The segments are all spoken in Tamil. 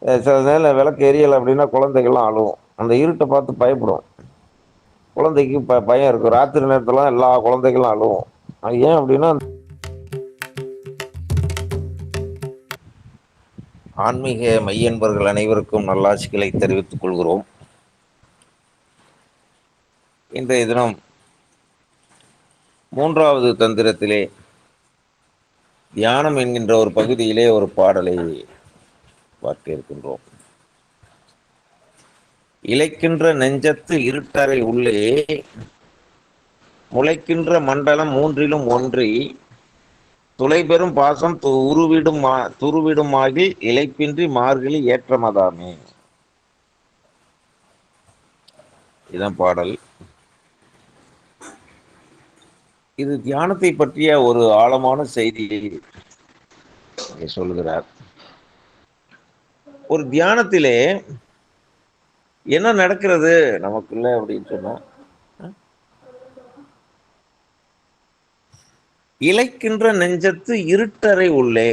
சில நேரம் விளக்கு எரியலை அப்படின்னா குழந்தைகள்லாம் அழுவும். அந்த இருட்டை பார்த்து பயப்படும். குழந்தைக்கு ப பயம் இருக்கும். ராத்திரி நேரத்துலாம் எல்லா குழந்தைகளும் அழுவும். அது ஏன் அப்படின்னா ஆன்மீக மையன்பர்கள் அனைவருக்கும் நல்லாட்சிகளை தெரிவித்துக் கொள்கிறோம். இன்றைய தினம் மூன்றாவது தந்திரத்திலே தியானம் என்கின்ற ஒரு பகுதியிலே ஒரு பாடலை பார்க்க இருக்கின்றோம். இழைக்கின்ற நெஞ்சத்து இருட்டறை உள்ளே முளைக்கின்ற மண்டலம் மூன்றிலும் ஒன்றி துளைபெறும் பாசம் உருவிடும் துருவிடுமாகி இழைப்பின்றி மார்கழி ஏற்றமதாமே. இதான் பாடல். இது தியானத்தை பற்றிய ஒரு ஆழமான செய்தியை சொல்கிறார் ஒரு தியானத்திலே என்ன நடக்கிறது நமக்குள்ள அப்படின்னு சொன்னா இழைக்கின்ற நெஞ்சத்து இருட்டறை உள்ளே.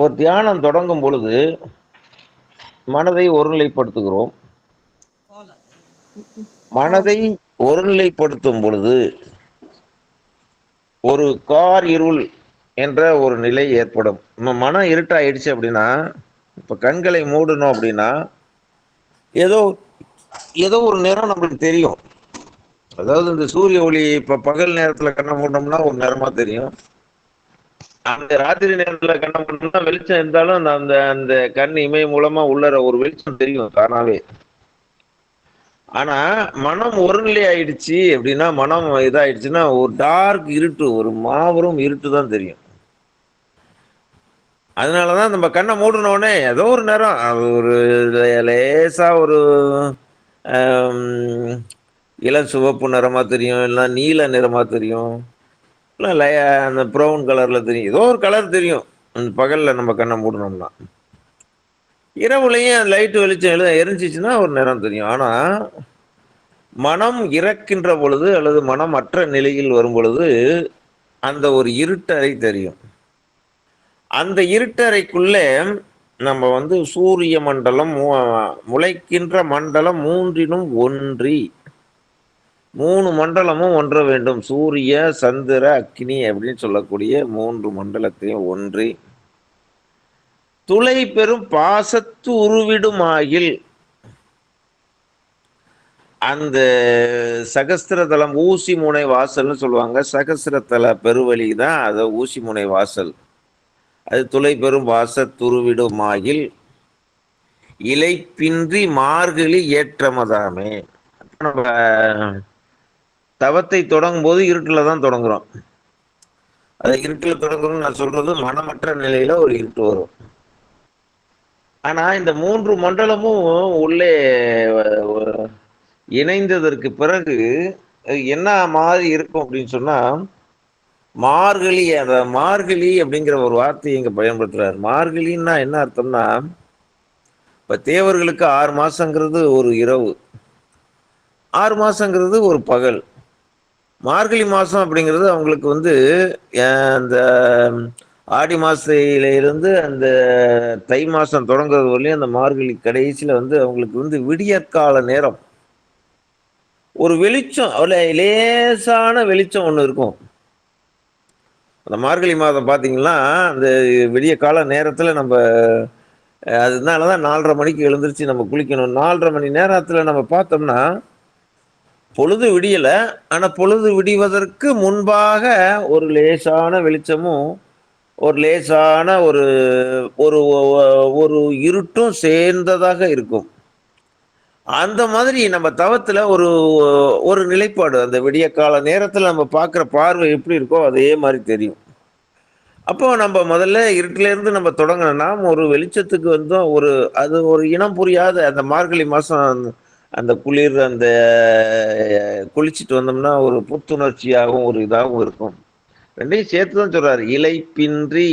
ஒரு தியானம் தொடங்கும் பொழுது மனதை ஒருநிலைப்படுத்துகிறோம். மனதை ஒருநிலைப்படுத்தும் பொழுது ஒரு கார் இருள் என்ற ஒரு நிலை ஏற்படும். நம்ம மனம் இருட்டாயிடுச்சு அப்படின்னா இப்போ கண்களை மூடணும் அப்படின்னா ஏதோ ஏதோ ஒரு நிறம் நம்மளுக்கு தெரியும். அதாவது இந்த சூரிய ஒளி இப்போ பகல் நேரத்தில் கண்ணை மூடணும்னா ஒரு நேரமாக தெரியும். அந்த ராத்திரி நேரத்தில் கண்ணை மூடணும்னா வெளிச்சம் இருந்தாலும் அந்த அந்த அந்த கண் இமை மூலமாக உள்ளற ஒரு வெளிச்சம் தெரியும் தானாவே. ஆனா மனம் ஒருநிலை ஆயிடுச்சு அப்படின்னா மனம் இதாயிடுச்சுன்னா ஒரு டார்க் இருட்டு ஒரு மாபெரும் இருட்டு தான் தெரியும். அதனால தான் நம்ம கண்ணை மூடினோடனே ஏதோ ஒரு நேரம் ஒரு லேசாக ஒரு இளம் சிவப்பு நிறமாக தெரியும் இல்லை நீல நிறமாக தெரியும் இல்லை அந்த ப்ரௌன் கலரில் தெரியும் ஏதோ ஒரு கலர் தெரியும். அந்த பகலில் நம்ம கண்ணை மூடணும்னா இரவுலையும் லைட்டு வெளிச்சம் எழுத எரிஞ்சிச்சுன்னா ஒரு நிறம் தெரியும். ஆனால் மனம் இறக்கின்ற பொழுது அல்லது மனம் அற்ற நிலையில் வரும் பொழுது அந்த ஒரு இருட்டறை தெரியும். அந்த இருட்டறைக்குள்ளே நம்ம வந்து சூரிய மண்டலம் முளைக்கின்ற மண்டலம் மூன்றினும் ஒன்றி. மூணு மண்டலமும் ஒன்ற வேண்டும். சூரிய சந்திர அக்னி அப்படின்னு சொல்லக்கூடிய மூன்று மண்டலத்தையும் ஒன்றி. துளை பெறும் பாசத்து உருவிடுமாயில் அந்த சகஸ்திரதலம் ஊசி முனை வாசல்னு சொல்லுவாங்க. சகஸ்திரத்தல பெருவழி தான் அதை ஊசி முனை வாசல். அது துளை பெறும் வாச துருவிடுமாயில் இலைப்பின்றி மார்கழி ஏற்றமதாமே. நம்ம தவத்தை தொடங்கும் போது இருட்டில் தான் தொடங்குறோம். அதை இருட்டில் தொடங்குறோம்னு நான் சொல்றது மனமற்ற நிலையில ஒரு இருட்டு வரும். ஆனா இந்த மூன்று மண்டலமும் உள்ளே இணைந்ததற்கு பிறகு என்ன மாதிரி இருக்கும் அப்படின்னு சொன்னா மார்கழி அந்த மார்கழி அப்படிங்கிற ஒரு வார்த்தையை இங்க பயன்படுத்துறாரு. மார்கழின்னா என்ன அர்த்தம்னா இப்ப தேவர்களுக்கு ஆறு மாசங்கிறது ஒரு இரவு. ஆறு மாசங்கிறது ஒரு பகல். மார்கழி மாதம் அப்படிங்கிறது அவங்களுக்கு வந்து அந்த ஆடி மாசையிலிருந்து அந்த தை மாதம் தொடங்குறது வரலையும் அந்த மார்கழி கடைசியில் வந்து அவங்களுக்கு வந்து விடியற்கால நேரம். ஒரு வெளிச்சம் அவ்வளோ லேசான வெளிச்சம் ஒன்று இருக்கும். அந்த மார்கழி மாதம் பார்த்தீங்கன்னா அந்த விடிய கால நேரத்தில் நம்ம அதனால தான் நாலரை மணிக்கு எழுந்திரிச்சு நம்ம குளிக்கணும். நாலரை மணி நேரத்தில் நம்ம பார்த்தோம்னா பொழுது விடியலை. ஆனால் பொழுது விடிவதற்கு முன்பாக ஒரு லேசான வெளிச்சமும் ஒரு லேசான ஒரு ஒரு ஒரு இருட்டும் சேர்ந்ததாக இருக்கும். அந்த மாதிரி நம்ம தவத்தில் ஒரு ஒரு நிலைப்பாடு. அந்த விடிய கால நேரத்தில் நம்ம பார்க்குற பார்வை எப்படி இருக்கோ அதே மாதிரி தெரியும். அப்போ நம்ம முதல்ல இருட்டிலேருந்து நம்ம தொடங்கினோம்னா ஒரு வெளிச்சத்துக்கு வந்தோம் ஒரு அது ஒரு இனம் புரியாத அந்த மார்கழி மாதம் அந்த குளிர் அந்த குளிச்சுட்டு வந்தோம்னா ஒரு புத்துணர்ச்சியாகவும் ஒரு இதாகவும் இருக்கும். ரெண்டையும் சேர்த்து தான் சொல்கிறார் இலைப்பின்றி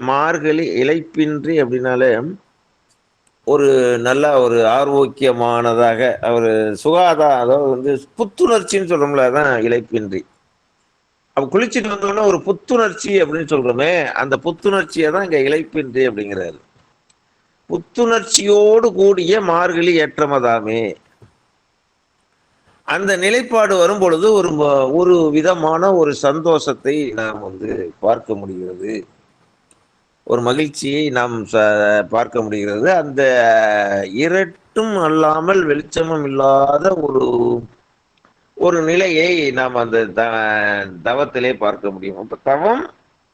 மார்கழி இலைப்பின்றி அப்படின்னாலே ஒரு நல்ல ஒரு ஆரோக்கியமானதாக ஒரு சுகாதாரம் அதாவது வந்து புத்துணர்ச்சின்னு சொல்கிறோம்ல அதான் இலைப்பின்றி. அப்போ குளிச்சுட்டு வந்தோம்னா ஒரு புத்துணர்ச்சி அப்படின்னு சொல்றோமே அந்த புத்துணர்ச்சியை தான் இங்க இழைப்பின்றி அப்படிங்கிறாரு. புத்துணர்ச்சியோடு கூடிய மார்கழி ஏற்றமதாமே. அந்த நிலைப்பாடு வரும் பொழுது ஒரு ஒரு விதமான ஒரு சந்தோஷத்தை நாம் வந்து பார்க்க முடிகிறது. ஒரு மகிழ்ச்சியை நாம் பார்க்க முடிகிறது. அந்த இரட்டும் அல்லாமல் வெளிச்சமும் இல்லாத ஒரு ஒரு நிலையை நாம் அந்த த தவத்திலே பார்க்க முடியும். அப்ப தவம்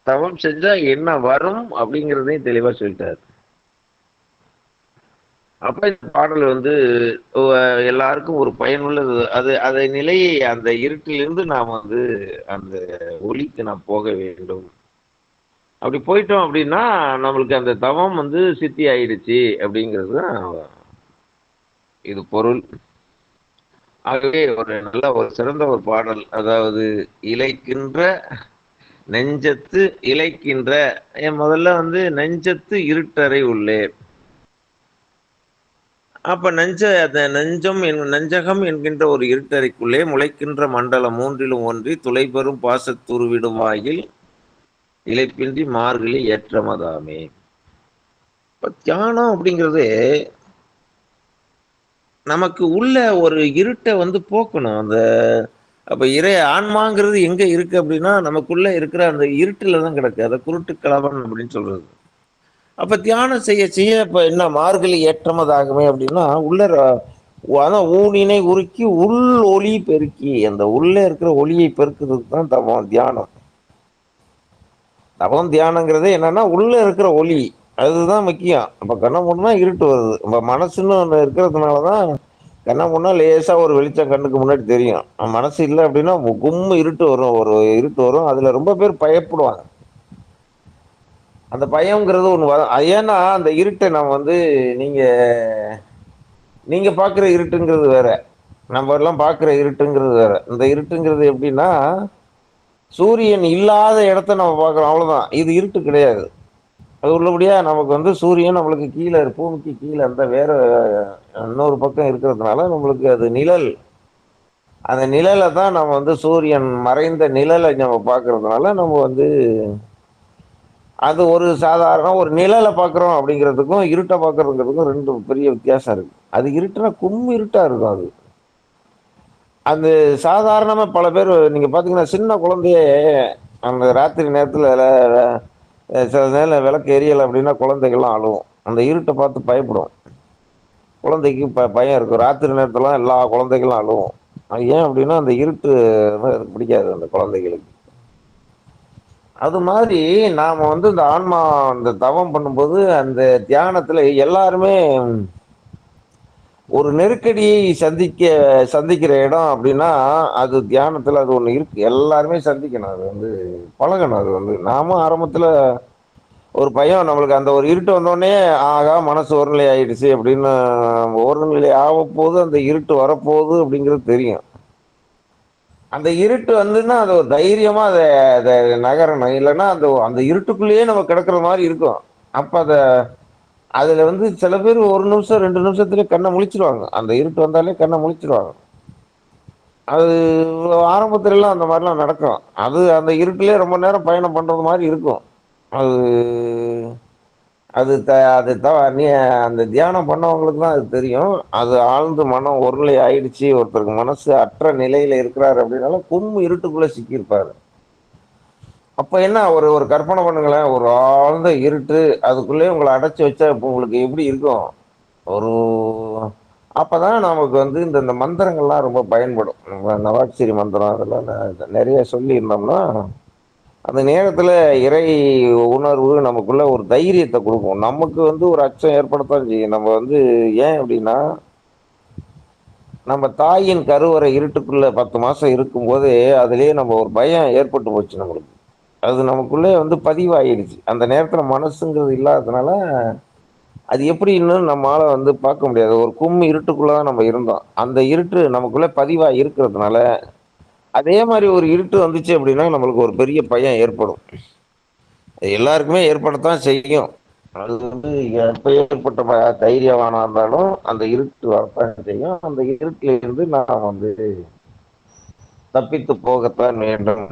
தவம் செஞ்சா என்ன வரும் அப்படிங்கிறதையும் தெளிவா சொல்லிட்டார். அப்ப இந்த பாடல் வந்து எல்லாருக்கும் ஒரு பயனுள்ளது அது அதை நிலையை அந்த இருட்டிலிருந்து நாம் வந்து அந்த ஒளிக்கு நாம் போக வேண்டும். அப்படி போயிட்டோம் அப்படின்னா நம்மளுக்கு அந்த தவம் வந்து சித்தி ஆயிடுச்சு அப்படிங்கிறது தான் இது பொருள். ஆகவே ஒரு நல்ல ஒரு சிறந்த ஒரு பாடல். அதாவது இலைக்கின்ற நெஞ்சத்து இலைக்கின்ற என் முதல்ல வந்து நெஞ்சத்து இருட்டறை உள்ளே. அப்ப நெஞ்ச அந்த நெஞ்சம் நெஞ்சகம் என்கின்ற ஒரு இருட்டறைக்குள்ளே முளைக்கின்ற மண்டலம் மூன்றிலும் ஒன்றி துளைபெறும் பாசத்துருவிடும் வாயில் இலைப்பின்றி மார்கழி ஏற்றமதாமே. இப்ப தியானம் அப்படிங்கிறது நமக்கு உள்ள ஒரு இருட்டை வந்து போக்கணும். அந்த அப்ப இறை ஆன்மாங்கிறது எங்க இருக்கு அப்படின்னா நமக்குள்ள இருக்கிற அந்த இருட்டில் தான் கிடக்கு. அதை குருட்டு கலவன் அப்படின்னு சொல்றது. அப்ப தியானம் செய்ய செய்ய இப்ப என்ன மார்கழி ஏற்றமதாகுமே அப்படின்னா உள்ள அதான் ஊனினை உருக்கி உள் ஒளி பெருக்கி அந்த உள்ளே இருக்கிற ஒளியை பெருக்கிறதுக்கு தான் தவம் தியானம். தபம் தியானங்கிறது என்னன்னா உள்ள இருக்கிற ஒளி. அதுதான் முக்கியம். இப்போ கண்ணை மூடனா இருட்டு வருது. நம்ம மனசுன்னு ஒன்று இருக்கிறதுனால தான் கண்ணை மூடனா லேசாக ஒரு வெளிச்சம் கண்ணுக்கு முன்னாடி தெரியும். மனசு இல்லை அப்படின்னா கும்மு இருட்டு வரும். ஒரு இருட்டு வரும். அதில் ரொம்ப பேர் பயப்படுவாங்க. அந்த பயம்ங்கிறது ஒன்று வரும். ஏன்னா அந்த இருட்டை நம்ம வந்து நீங்கள் நீங்கள் பார்க்குற இருட்டுங்கிறது வேற. நம்ம எல்லாம் பார்க்குற இருட்டுங்கிறது வேற. இந்த இருட்டுங்கிறது எப்படின்னா சூரியன் இல்லாத இடத்த நம்ம பார்க்குறோம் அவ்வளோதான் இது இருட்டு கிடையாது. அது உள்ளபடியாக நமக்கு வந்து சூரியன் நம்மளுக்கு கீழே பூமிக்கு கீழே அந்த வேற இன்னொரு பக்கம் இருக்கிறதுனால நம்மளுக்கு அது நிழல். அந்த நிழலை தான் நம்ம வந்து சூரியன் மறைந்த நிழலை நம்ம பார்க்கறதுனால நம்ம வந்து அது ஒரு சாதாரண ஒரு நிழலை பார்க்குறோம் அப்படிங்கிறதுக்கும் இருட்டை பார்க்குறதுங்கிறதுக்கும் ரெண்டு பெரிய வித்தியாசம் இருக்குது அது இருட்டுனா கும் இருட்டாக இருக்கும் அது. அந்த சாதாரணமாக பல பேர் நீங்கள் பார்த்தீங்கன்னா சின்ன குழந்தைய அந்த ராத்திரி நேரத்தில் சில நேரம் விளக்கு எரியலை அப்படின்னா குழந்தைகள்லாம் அழுவும். அந்த இருட்டை பார்த்து பயப்படும். குழந்தைக்கு ப பயம் இருக்கும். ராத்திரி நேரத்துலாம் எல்லா குழந்தைகளும் அழுவும். ஏன் அப்படின்னா அந்த இருட்டு பிடிக்காது அந்த குழந்தைகளுக்கு. அது மாதிரி நாம வந்து இந்த ஆன்மா அந்த தவம் பண்ணும்போது அந்த தியானத்துல எல்லாருமே ஒரு நெருக்கடியை சந்திக்க சந்திக்கிற இடம் அப்படின்னா அது தியானத்துல அது ஒண்ணு இருக்கு. எல்லாருமே சந்திக்கணும். அது வந்து பழகணும். அது வந்து நாமும் ஆரம்பத்துல ஒரு பயம். நம்மளுக்கு அந்த ஒரு இருட்டு வந்தோடனே ஆகா மனசு ஒருநிலை ஆயிடுச்சு அப்படின்னு ஒருநிலை ஆக அந்த இருட்டு வரப்போகுது அப்படிங்கிறது தெரியும். அந்த இருட்டு வந்துன்னா அது ஒரு தைரியமா அதை அதை நகரணும். இல்லைன்னா அந்த அந்த இருட்டுக்குள்ளேயே நம்ம கிடக்குற மாதிரி இருக்கும். அப்போ அதை அதுல வந்து சில பேர் ஒரு நிமிஷம் ரெண்டு நிமிஷத்துலேயே கண்ணை முழிச்சிருவாங்க. அந்த இருட்டு வந்தாலே கண்ணை முழிச்சிருவாங்க. அது ஆரம்பத்துலலாம் அந்த மாதிரிலாம் நடக்கும். அது அந்த இருட்டுலயே ரொம்ப நேரம் பயணம் பண்ணுறது மாதிரி இருக்கும். அது அது த அது த நீ அந்த தியானம் பண்ணவங்களுக்கு தான் அது தெரியும். அது ஆழ்ந்து மனம் ஒருநிலை ஆயிடுச்சு. ஒருத்தருக்கு மனசு அற்ற நிலையில் இருக்கிறாரு அப்படின்னாலும் கும்பு இருட்டுக்குள்ளே சிக்கியிருப்பாரு. அப்போ என்ன ஒரு ஒரு கற்பனை பண்ணுங்களேன் ஒரு ஆழ்ந்த இருட்டு அதுக்குள்ளே உங்களை அடைச்சி வச்சா இப்போ உங்களுக்கு எப்படி இருக்கும்? ஒரு அப்போ தான் நமக்கு வந்து இந்த இந்த மந்திரங்கள்லாம் ரொம்ப பயன்படும். நம்ம நவாட்சிரி மந்திரம் அதெல்லாம் நிறைய சொல்லியிருந்தோம்னா அந்த நேரத்தில் இறை உணர்வு நமக்குள்ள ஒரு தைரியத்தை கொடுக்கும். நமக்கு வந்து ஒரு அச்சம் ஏற்படத்தான் செய்யும். நம்ம வந்து ஏன் அப்படின்னா நம்ம தாயின் கருவறை இருட்டுக்குள்ள பத்து மாதம் இருக்கும்போது அதுலேயே நம்ம ஒரு பயம் ஏற்பட்டு போச்சு நம்மளுக்கு. அது நமக்குள்ளே வந்து பதிவாயிடுச்சு. அந்த நேரத்தில் மனசுங்கிறது இல்லாததுனால அது எப்படி இன்னும் நம்மளால் வந்து பார்க்க முடியாது. ஒரு கும் இருட்டுக்குள்ளே தான் நம்ம இருந்தோம். அந்த இருட்டு நமக்குள்ளே பதிவாக இருக்கிறதுனால அதே மாதிரி ஒரு இருட்டு வந்துச்சு அப்படின்னா நம்மளுக்கு ஒரு பெரிய பயம் ஏற்படும். எல்லாருக்குமே ஏற்படத்தான் செய்யும். அது வந்து எப்போ ஏற்பட்ட தைரியவானா இருந்தாலும் அந்த இருட்டு வரத்தான் செய்யும். அந்த இருட்டிலேருந்து நான் வந்து தப்பித்து போகத்தான் வேண்டும்.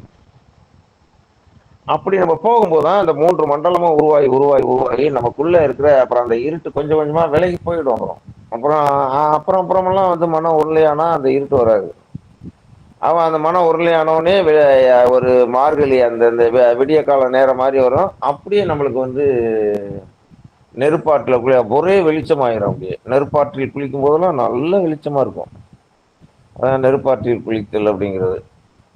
அப்படி நம்ம போகும்போதுதான் அந்த மூன்று மண்டலமும் உருவாகி உருவாகி உருவாகி நமக்குள்ள இருக்கிற அப்புறம் அந்த இருட்டு கொஞ்சம் கொஞ்சமா விலகி போயிடும் அப்புறம் அப்புறம் அப்புறம் அப்புறமெல்லாம் வந்து மனம் உருளையானா அந்த இருட்டு வராது. அவன் அந்த மனம் உருளையானவனே ஒரு மார்கழி அந்த இந்த விடிய கால நேரம் மாதிரி வரும். அப்படியே நம்மளுக்கு வந்து நெருப்பாட்டில் குளி ஒரே வெளிச்சமாயிரும் அப்படியே. நெருப்பாற்றில் குளிக்கும் போதெல்லாம் நல்ல வெளிச்சமா இருக்கும். அதான் நெருப்பாற்றில் குளித்தல் அப்படிங்கிறது.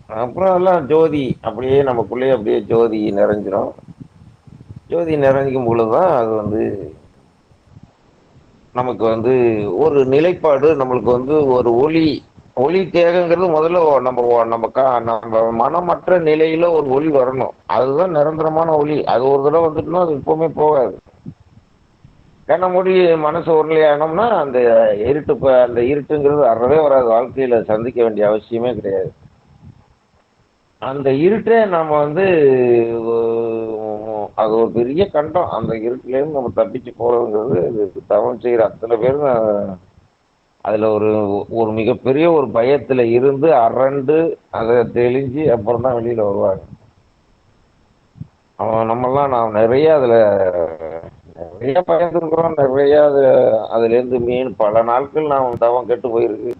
அப்புறம் எல்லாம் ஜோதி அப்படியே நமக்குள்ளேயே அப்படியே ஜோதி நிறைஞ்சிரும். ஜோதி நிறைஞ்சிக்கும் பொழுதுதான் அது வந்து நமக்கு வந்து ஒரு நிலைப்பாடு நம்மளுக்கு வந்து ஒரு ஒளி ஒளி தேகங்கிறது முதல்ல நம்ம நம்ம கா நம்ம மனமற்ற நிலையில ஒரு ஒளி வரணும். அதுதான் நிரந்தரமான ஒளி. அது ஒரு தடவை வந்துட்டுனா அது எப்பவுமே போகாது. கண்ண மூடி மனசு உருளையானோம்னா அந்த இருட்டு அந்த இருட்டுங்கிறது அறவே வராது. வாழ்க்கையில சந்திக்க வேண்டிய அவசியமே கிடையாது. அந்த இருட்டே நம்ம வந்து அது ஒரு பெரிய கண்டம். அந்த இருட்டுலேருந்து நம்ம தப்பிச்சு போறதுங்கிறது இது தவம் செய்கிற அத்தனை பேரும் அதில் ஒரு ஒரு மிகப்பெரிய ஒரு பயத்தில் இருந்து அரண்டு அதை தெளிஞ்சு அப்புறம் தான் வெளியில் வருவாங்க. அவன் நம்மெல்லாம் நான் நிறைய அதில் நிறைய பயந்துருக்குறோம். நிறைய அது அதுலேருந்து மீன் பல நாட்கள் நான் தவம் கெட்டு போயிருக்கு.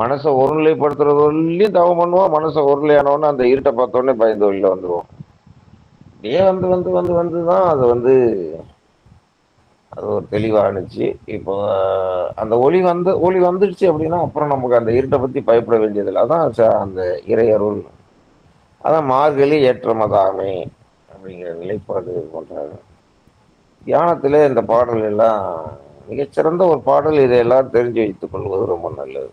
மனசை ஒருநிலைப்படுத்துறதுலையும் தவம் பண்ணுவோம் மனசை ஒருநிலையானவொன்னு அந்த இருட்டை பார்த்தோன்னே பயந்து வெளியில் வந்துடுவோம் இப்படியே வந்து வந்து வந்து வந்து தான் அது வந்து அது ஒரு தெளிவானுச்சு. இப்போ அந்த ஒளி வந்து ஒளி வந்துடுச்சு அப்படின்னா அப்புறம் நமக்கு அந்த இருட்டை பற்றி பயப்பட வேண்டியதில்லை. அதான் அந்த இறையருள் அதான் மார்கழி ஏற்றமதாமே அப்படிங்கிற நிலைப்பாடு கொண்டாங்க தியானத்திலே இந்த பாடல் எல்லாம் மிகச்சிறந்த ஒரு பாடல். இதையெல்லாம் தெரிஞ்சு வைத்துக் கொள்வது ரொம்ப நல்லது.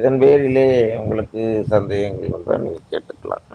இதன் பேரிலே உங்களுக்கு சந்தேகங்கள் வந்தால் நீங்கள் கேட்டுக்கலாம்.